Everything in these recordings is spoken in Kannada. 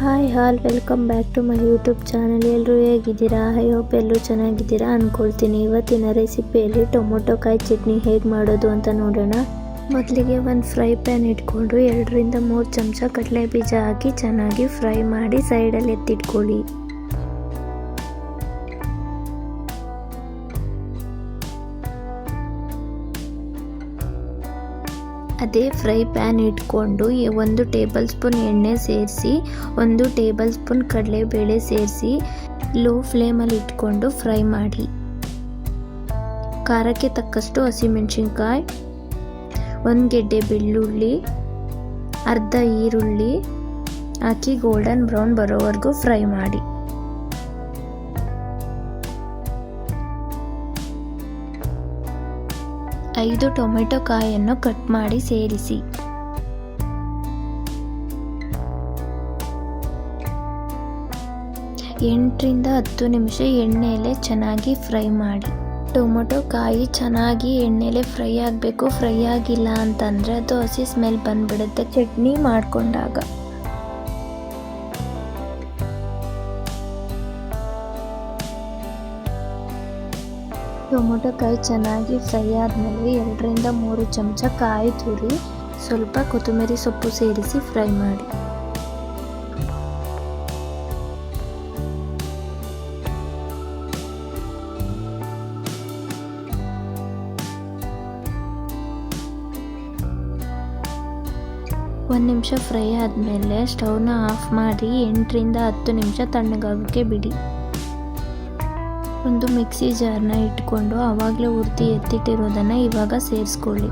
Hi all, welcome back to my YouTube channel. ಎಲ್ಲರೂ ಹೇಗಿದ್ದೀರಾ? ಐ ಹೋಪ್ ಎಲ್ಲರೂ ಚೆನ್ನಾಗಿದ್ದೀರಾ ಅಂದ್ಕೊಳ್ತೀನಿ ಇವತ್ತಿನ ರೆಸಿಪಿಯಲ್ಲಿ ಟೊಮೊಟೊ ಕಾಯಿ ಚಟ್ನಿ ಹೇಗೆ ಮಾಡೋದು ಅಂತ ನೋಡೋಣ. ಮೊದಲಿಗೆ ಒಂದು ಫ್ರೈ ಪ್ಯಾನ್ ಇಟ್ಕೊಂಡು ಎರಡರಿಂದ ಮೂರು ಚಮಚ ಕಡಲೆ ಬೀಜ ಹಾಕಿ ಚೆನ್ನಾಗಿ ಫ್ರೈ ಮಾಡಿ ಸೈಡಲ್ಲಿ ಎತ್ತಿಟ್ಕೊಳ್ಳಿ. ಅದೇ ಫ್ರೈ ಪ್ಯಾನ್ ಇಟ್ಕೊಂಡು ಒಂದು ಟೇಬಲ್ ಸ್ಪೂನ್ ಎಣ್ಣೆ ಸೇರಿಸಿ, ಒಂದು ಟೇಬಲ್ ಸ್ಪೂನ್ ಕಡಲೆಬೇಳೆ ಸೇರಿಸಿ, ಲೋ ಫ್ಲೇಮಲ್ಲಿ ಇಟ್ಕೊಂಡು ಫ್ರೈ ಮಾಡಿ. ಖಾರಕ್ಕೆ ತಕ್ಕಷ್ಟು ಹಸಿಮೆಣಸಿನ್ಕಾಯಿ, ಒಂದು ಗೆಡ್ಡೆ ಬೆಳ್ಳುಳ್ಳಿ, ಅರ್ಧ ಈರುಳ್ಳಿ ಹಾಕಿ ಗೋಲ್ಡನ್ ಬ್ರೌನ್ ಬರೋವರೆಗೂ ಫ್ರೈ ಮಾಡಿ. ಐದು ಟೊಮೆಟೊ ಕಾಯನ್ನು ಕಟ್ ಮಾಡಿ ಸೇರಿಸಿ. ಎಂಟರಿಂದ ಹತ್ತು ನಿಮಿಷ ಎಣ್ಣೆಯಲ್ಲೇ ಚೆನ್ನಾಗಿ ಫ್ರೈ ಮಾಡಿ. ಟೊಮೊಟೊ ಕಾಯಿ ಚೆನ್ನಾಗಿ ಎಣ್ಣೆಲೆ ಫ್ರೈ ಆಗಬೇಕು, ಫ್ರೈ ಆಗಿಲ್ಲ ಅಂತಂದರೆ ಅದು ಹಸಿ ಸ್ಮೆಲ್ ಬಂದ್ಬಿಡುತ್ತೆ. ಚಟ್ನಿ ಮಾಡಿಕೊಂಡಾಗ. ಟೊಮೊಟೊ ಕಾಯಿ ಚೆನ್ನಾಗಿ ಫ್ರೈ ಆದಮೇಲೆ ಎರಡರಿಂದ ಮೂರು ಚಮಚ ಕಾಯಿ ತುರಿ, ಸ್ವಲ್ಪ ಕೊತ್ತಂಬರಿ ಸೊಪ್ಪು ಸೇರಿಸಿ ಫ್ರೈ ಮಾಡಿ. ಒಂದು ನಿಮಿಷ ಫ್ರೈ ಆದಮೇಲೆ ಸ್ಟವ್ನ ಆಫ್ ಮಾಡಿ ಎಂಟರಿಂದ ಹತ್ತು ನಿಮಿಷ ತಣ್ಣಗಾಗೋಕ್ಕೆ ಬಿಡಿ. ಒಂದು ಮಿಕ್ಸಿ ಜಾರ್ನ ಇಟ್ಕೊಂಡು ಆವಾಗಲೇ ಉರ್ತಿ ಎತ್ತಿಟ್ಟಿರೋದನ್ನು ಇವಾಗ ಸೇರಿಸ್ಕೊಳ್ಳಿ.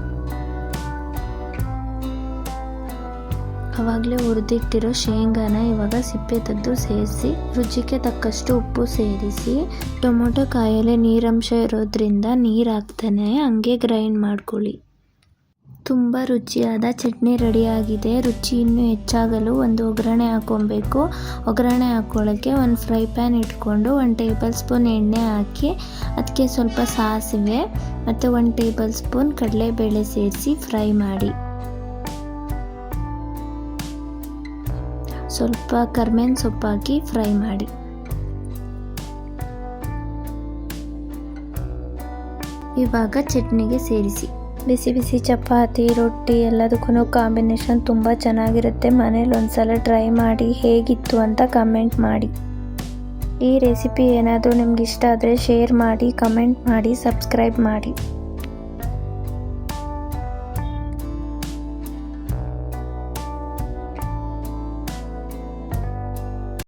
ಆವಾಗಲೇ ಹುರಿದಿಟ್ಟಿರೋ ಶೇಂಗಾನ ಇವಾಗ ಸಿಪ್ಪೆ ತೆಗೆದು ಸೇರಿಸಿ, ರುಚಿಗೆ ತಕ್ಕಷ್ಟು ಉಪ್ಪು ಸೇರಿಸಿ, ಟೊಮೊಟೊ ಕಾಯಲ್ಲೇ ನೀರಂಶ ಇರೋದ್ರಿಂದ ನೀರು ಹಾಕ್ತಾನೆ ಹಂಗೆ ಗ್ರೈಂಡ್ ಮಾಡ್ಕೊಳ್ಳಿ. ತುಂಬ ರುಚಿಯಾದ ಚಟ್ನಿ ರೆಡಿಯಾಗಿದೆ. ರುಚಿ ಇನ್ನೂ ಹೆಚ್ಚಾಗಲು ಒಂದು ಒಗ್ಗರಣೆ ಹಾಕ್ಕೊಬೇಕು ಒಗ್ಗರಣೆ ಹಾಕ್ಕೊಳ್ಳೋಕ್ಕೆ ಒಂದು ಫ್ರೈ ಪ್ಯಾನ್ ಇಟ್ಕೊಂಡು ಒಂದು ಟೇಬಲ್ ಸ್ಪೂನ್ ಎಣ್ಣೆ ಹಾಕಿ ಅದಕ್ಕೆ ಸ್ವಲ್ಪ ಸಾಸಿವೆ ಮತ್ತು ಒಂದು ಟೇಬಲ್ ಸ್ಪೂನ್ ಕಡಲೆಬೇಳೆ ಸೇರಿಸಿ ಫ್ರೈ ಮಾಡಿ. ಸ್ವಲ್ಪ ಕರ್ಮೇನ್ ಸೊಪ್ಪು ಹಾಕಿ ಫ್ರೈ ಮಾಡಿ. ಇವಾಗ ಚಟ್ನಿಗೆ ಸೇರಿಸಿ. ಬಿಸಿ ಬಿಸಿ ಚಪಾತಿ, ರೊಟ್ಟಿ ಎಲ್ಲದಕ್ಕೂ ಕಾಂಬಿನೇಷನ್ ತುಂಬ ಚೆನ್ನಾಗಿರುತ್ತೆ. ಮನೇಲಿ ಒಂದ್ಸಲ ಟ್ರೈ ಮಾಡಿ ಹೇಗಿತ್ತು ಅಂತ ಕಮೆಂಟ್ ಮಾಡಿ. ಈ ರೆಸಿಪಿ ಏನಾದರೂ ನಿಮ್ಗೆ ಇಷ್ಟ ಆದರೆ ಶೇರ್ ಮಾಡಿ ಕಮೆಂಟ್ ಮಾಡಿ ಸಬ್ಸ್ಕ್ರೈಬ್ ಮಾಡಿ.